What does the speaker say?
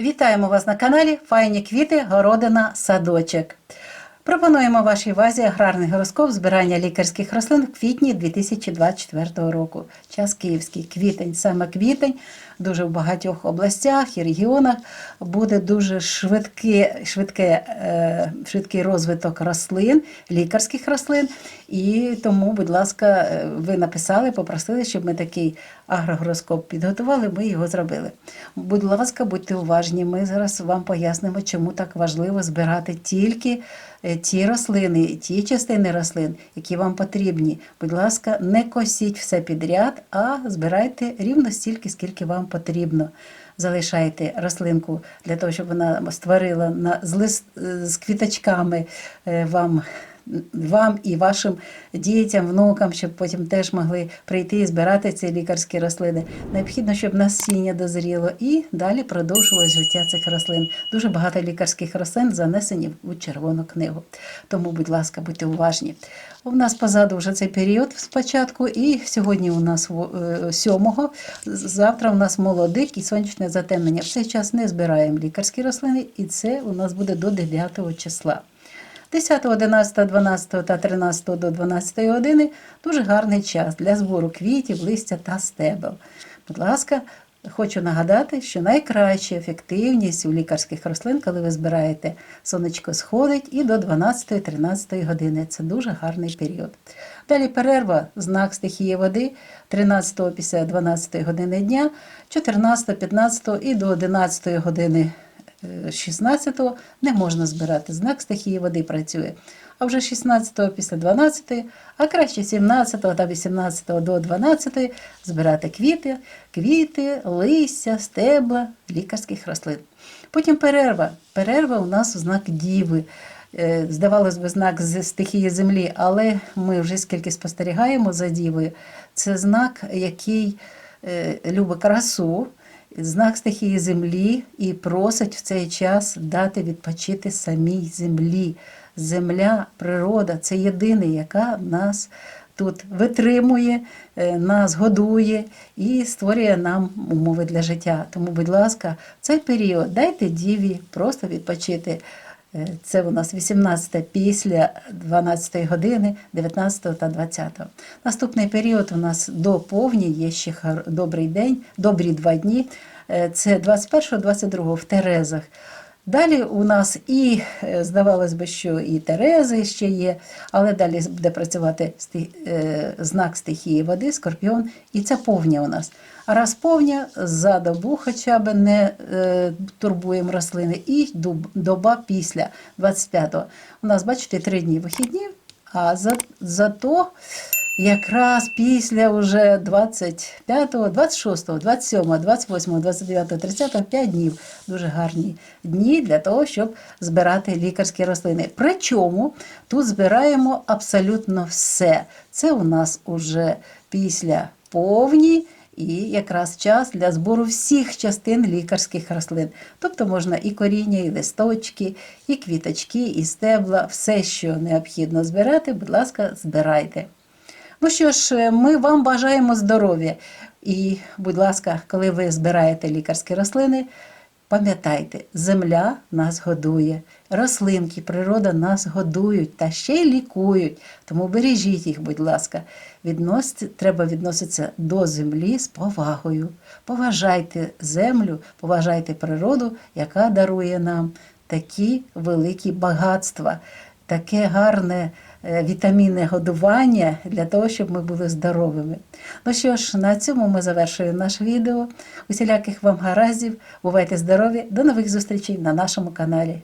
Вітаємо вас на каналі Файні квіти, городина, садочок. Пропонуємо вашій увазі аграрний гороскоп збирання лікарських рослин в квітні 2024 року. Час київський квітень, саме квітень, дуже в багатьох областях і регіонах буде дуже швидке, швидке, е, швидкий розвиток рослин, лікарських рослин. І тому, будь ласка, е, ви написали, попросили, щоб ми такий агрогороскоп підготували, ми його зробили. Будь ласка, будьте уважні. Ми зараз вам пояснимо, чому так важливо збирати тільки е, ті рослини, ті частини рослин, які вам потрібні. Будь ласка, не косіть все підряд, а збирайте рівно стільки, скільки вам потрібно. Залишайте рослинку для того, щоб вона створила на, з, лист, е, з квіточками е, вам вам і вашим дітям, внукам, щоб потім теж могли прийти і збирати ці лікарські рослини. Необхідно, щоб насіння дозріло і далі продовжувалось життя цих рослин. Дуже багато лікарських рослин занесені у червону книгу. Тому, будь ласка, будьте уважні. У нас позаду вже цей період спочатку, і сьогодні у нас е, 7-го, завтра у нас молодик і сонячне затемнення. В цей час не збираємо лікарські рослини, і це у нас буде до 9 числа. 10, 11, 12 та 13 до 12 години дуже гарний час для збору квітів, листя та стебел. Будь ласка, хочу нагадати, що найкраща ефективність у лікарських рослин, коли ви збираєте сонечко сходить і до 12-13 години. Це дуже гарний період. Далі перерва, знак стихії води 13 після 12 години дня, 14, 15 і до 11 години 16-го не можна збирати. Знак стихії води працює. А вже 16-го після 12, а краще 17-го та 18-го до 12 збирати квіти, квіти, листя, стебла лікарських рослин. Потім перерва. Перерва у нас знак діви. Е, Здавалось би, знак з стихії землі, але ми вже скільки спостерігаємо за дівою. Це знак, який е, любить красу, знак стихії землі і просить в цей час дати відпочити самій землі. Земля, природа це єдине, яка нас тут витримує, е, нас годує і створює нам умови для життя. Тому, будь ласка, цей період дайте діві просто відпочити. Е, Це у нас 18 після 12 години, 19 та 20. Наступний період у нас до повні, є ще добрий день, добрі два дні. Е, Це 21-22 в Терезах. Далі у нас і, е, здавалось би, що і Терези ще є, але далі буде працювати е, знак стихії води, скорпіон, і це повня у нас. А раз повня, за добу хоча б не е, турбуємо рослини, і доба після 25-го. У нас, бачите, три дні вихідні, а за, зато якраз після вже 25, 26, 27, 28, 29, 30, 5 днів. Дуже гарні дні для того, щоб збирати лікарські рослини. Причому тут збираємо абсолютно все. Це у нас уже після повні. І якраз час для збору всіх частин лікарських рослин. Тобто можна і коріння, і листочки, і квіточки, і стебла, все, що необхідно збирати, будь ласка, збирайте. Ну що ж, ми вам бажаємо здоров'я. І, будь ласка, коли ви збираєте лікарські рослини, пам'ятайте, земля нас годує, рослинки, природа нас годують та ще й лікують. Тому бережіть їх, будь ласка. Відносити, треба відноситися до землі з повагою. Поважайте землю, поважайте природу, яка дарує нам такі великі багатства, таке гарне е, вітамінне годування для того, щоб ми були здоровими. Ну що ж, на цьому ми завершуємо наше відео. Усіляких вам гараздів, бувайте здорові, до нових зустрічей на нашому каналі.